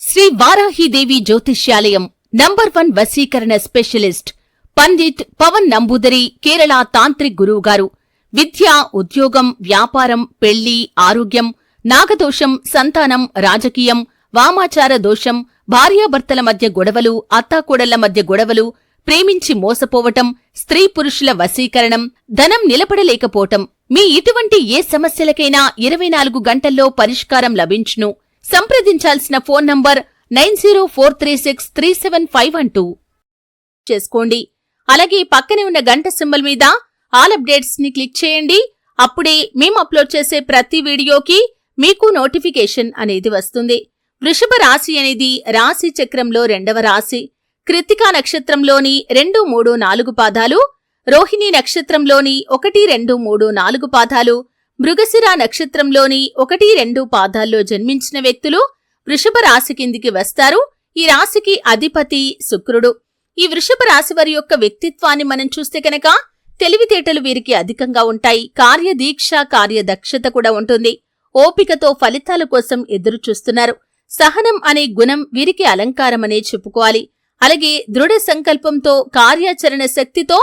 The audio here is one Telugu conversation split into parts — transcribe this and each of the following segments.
శ్రీ వారాహిదేవి జ్యోతిష్యాలయం నంబర్ వన్ వశీకరణ స్పెషలిస్ట్ పండిట్ పవన్ నంబూదరి కేరళ తాంత్రిక్ గురువు గారు. విద్య ఉద్యోగం వ్యాపారం పెళ్ళి ఆరోగ్యం నాగదోషం సంతానం రాజకీయం వామాచార దోషం భార్యాభర్తల మధ్య గొడవలు అత్తాకోడళ్ళ మధ్య గొడవలు ప్రేమించి మోసపోవటం స్త్రీ పురుషుల వశీకరణం ధనం నిలబడలేకపోవటం. మీ ఇటువంటి ఏ సమస్యలకైనా ఇరవై నాలుగు గంటల్లో పరిష్కారం లభించును. సంప్రదించాల్సిన phone number nine zero four three six three seven five one two. చేసుకోండి. అలాగే పక్కనే ఉన్న గంట సింబల్ మీద ఆల్ అప్డేట్స్ని క్లిక్ చేయండి. అప్పుడే మేము అప్లోడ్ చేసే ప్రతి వీడియోకి మీకు నోటిఫికేషన్ అనేది వస్తుంది. వృషభ రాశి అనేది రాశి చక్రంలో రెండవ రాశి. కృతికా నక్షత్రంలోని రెండు మూడు నాలుగు పాదాలు రోహిణి నక్షత్రంలోని ఒకటి రెండు మూడు నాలుగు పాదాలు మృగశిర నక్షత్రంలోని ఒకటి రెండు పాదాల్లో జన్మించిన వ్యక్తులు వృషభ రాశి కిందికి వస్తారు. ఈ రాశికి అధిపతి శుక్రుడు. ఈ వృషభ రాశి వారి యొక్క వ్యక్తిత్వాన్ని మనం చూస్తే కనుక తెలివితేటలు వీరికి అధికంగా ఉంటాయి. కార్యదీక్ష కార్యదక్షత కూడా ఉంటుంది. ఓపికతో ఫలితాల కోసం ఎదురు చూస్తున్నారు. సహనం అనే గుణం వీరికి అలంకారమనే చెప్పుకోవాలి. అలాగే దృఢ సంకల్పంతో కార్యాచరణ శక్తితో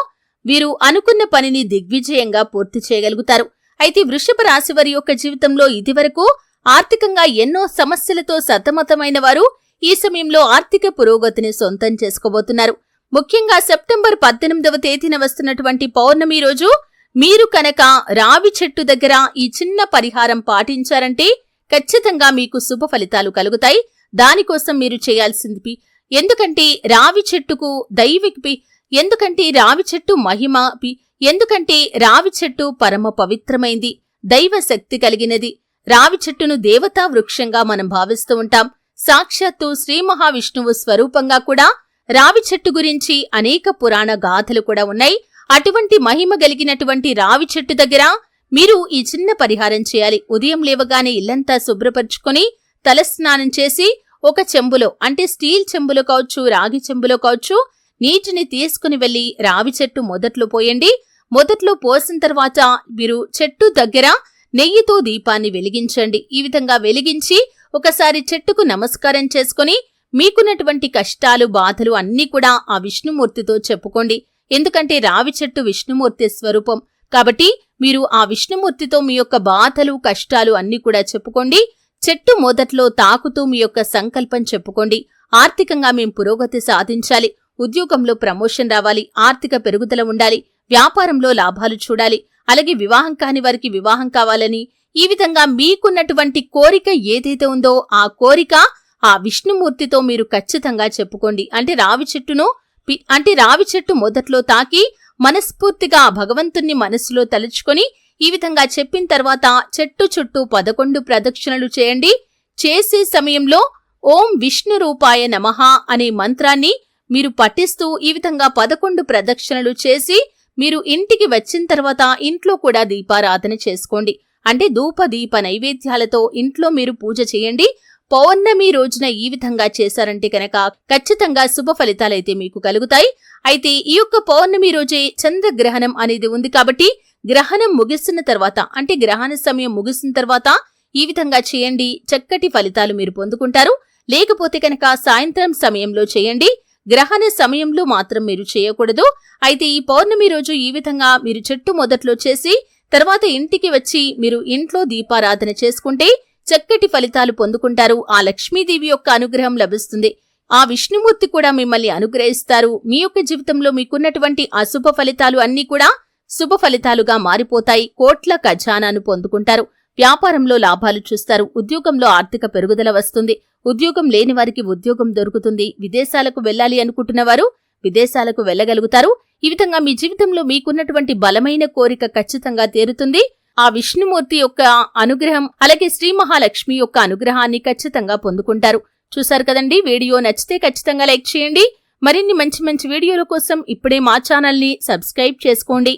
వీరు అనుకున్న పనిని దిగ్విజయంగా పూర్తి చేయగలుగుతారు. అయితే వృషభ రాశి వారి యొక్క జీవితంలో ఇదివరకు ఆర్థికంగా ఎన్నో సమస్యలతో సతమతమైన వారు ఈ సమయంలో ఆర్థిక పురోగతిని సొంతం చేసుకోబోతున్నారు. ముఖ్యంగా సెప్టెంబర్ పద్దెనిమిదవ తేదీన వస్తున్నటువంటి పౌర్ణమి రోజు మీరు కనుక రావి చెట్టు దగ్గర ఈ చిన్న పరిహారం పాటించారంటే ఖచ్చితంగా మీకు శుభ ఫలితాలు కలుగుతాయి. దానికోసం మీరు చేయాల్సింది ఎందుకంటే రావి చెట్టుకు దైవికి ఎందుకంటే రావి చెట్టు మహిమ పి ఎందుకంటే రావి చెట్టు పరమ పవిత్రమైంది దైవ శక్తి కలిగినది. రావి చెట్టును దేవతా వృక్షంగా మనం భావిస్తూ ఉంటాం. సాక్షాత్తు శ్రీ మహావిష్ణువు స్వరూపంగా కూడా రావి చెట్టు గురించి అనేక పురాణ గాథలు కూడా ఉన్నాయి. అటువంటి మహిమ కలిగినటువంటి రావి చెట్టు దగ్గర మీరు ఈ చిన్న పరిహారం చేయాలి. ఉదయం లేవగానే ఇల్లంతా శుభ్రపరుచుకొని తలస్నానం చేసి ఒక చెంబులో అంటే స్టీల్ చెంబులో కావచ్చు రాగి చెంబులో కావచ్చు నీటిని తీసుకుని వెళ్ళి రావి చెట్టు మొదట్లో పోయండి. మొదట్లో పోసిన తర్వాత మీరు చెట్టు దగ్గర నెయ్యితో దీపాన్ని వెలిగించండి. ఈ విధంగా వెలిగించి ఒకసారి చెట్టుకు నమస్కారం చేసుకుని మీకున్నటువంటి కష్టాలు బాధలు అన్నీ కూడా ఆ విష్ణుమూర్తితో చెప్పుకోండి. ఎందుకంటే రావి చెట్టు విష్ణుమూర్తి స్వరూపం. కాబట్టి మీరు ఆ విష్ణుమూర్తితో మీ యొక్క బాధలు కష్టాలు అన్నీ కూడా చెప్పుకోండి. చెట్టు మొదట్లో తాకుతూ మీ యొక్క సంకల్పం చెప్పుకోండి. ఆర్థికంగా మేం పురోగతి సాధించాలి. ఉద్యోగంలో ప్రమోషన్ రావాలి ఆర్థిక పెరుగుదల ఉండాలి వ్యాపారంలో లాభాలు చూడాలి అలాగే వివాహం కాని వారికి వివాహం కావాలని ఈ విధంగా మీకున్నటువంటి కోరిక ఏదైతే ఉందో ఆ కోరిక ఆ విష్ణుమూర్తితో మీరు ఖచ్చితంగా చెప్పుకోండి. అంటే రావి చెట్టును పి- అంటే రావి చెట్టు మొదట్లో తాకి మనస్ఫూర్తిగా ఆ భగవంతుణ్ణి మనసులో తలుచుకొని ఈ విధంగా చెప్పిన తర్వాత చెట్టు చుట్టూ పదకొండు ప్రదక్షిణలు చేయండి. చేసే సమయంలో ఓం విష్ణు రూపాయ నమః అనే మంత్రాన్ని మీరు పఠిస్తూ ఈ విధంగా పదకొండు ప్రదక్షిణలు చేసి మీరు ఇంటికి వచ్చిన తర్వాత ఇంట్లో కూడా దీపారాధన చేసుకోండి. అంటే ధూప దీప నైవేద్యాలతో ఇంట్లో మీరు పూజ చేయండి. పౌర్ణమి రోజున ఈ విధంగా చేశారంటే కనుక ఖచ్చితంగా శుభ ఫలితాలైతే మీకు కలుగుతాయి. అయితే ఈ యొక్క పౌర్ణమి రోజే చంద్రగ్రహణం అనేది ఉంది కాబట్టి గ్రహణం ముగిసిన తర్వాత అంటే గ్రహణ సమయం ముగిసిన తర్వాత ఈ విధంగా చేయండి. చక్కటి ఫలితాలు మీరు పొందుకుంటారు. లేకపోతే కనుక సాయంత్రం సమయంలో చేయండి. గ్రహణ సమయంలో మాత్రం మీరు చేయకూడదు. అయితే ఈ పౌర్ణమి రోజు ఈ విధంగా మీరు చెట్టు మొదట్లో చేసి తర్వాత ఇంటికి వచ్చి మీరు ఇంట్లో దీపారాధన చేసుకుంటే చక్కటి ఫలితాలు పొందుకుంటారు. ఆ లక్ష్మీదేవి యొక్క అనుగ్రహం లభిస్తుంది. ఆ విష్ణుమూర్తి కూడా మిమ్మల్ని అనుగ్రహిస్తారు. మీ యొక్క జీవితంలో మీకున్నటువంటి అశుభ ఫలితాలు అన్నీ కూడా శుభ ఫలితాలుగా మారిపోతాయి. కోట్ల ఖజానాను పొందుకుంటారు. వ్యాపారంలో లాభాలు చూస్తారు. ఉద్యోగంలో ఆర్థిక పెరుగుదల వస్తుంది. ఉద్యోగం లేని వారికి ఉద్యోగం దొరుకుతుంది. విదేశాలకు వెళ్ళాలి అనుకుంటున్న వారు విదేశాలకు వెళ్ళగలుగుతారు. ఈ విధంగా మీ జీవితంలో మీకున్నటువంటి బలమైన కోరిక ఖచ్చితంగా తీరుతుంది. ఆ విష్ణుమూర్తి యొక్క అనుగ్రహం అలాగే శ్రీ మహాలక్ష్మి యొక్క అనుగ్రహాన్ని ఖచ్చితంగా పొందుకుంటారు. చూశారు కదండి? వీడియో నచ్చితే ఖచ్చితంగా లైక్ చేయండి. మరిన్ని మంచి మంచి వీడియోల కోసం ఇప్పుడే మా ఛానల్ని సబ్స్క్రైబ్ చేసుకోండి.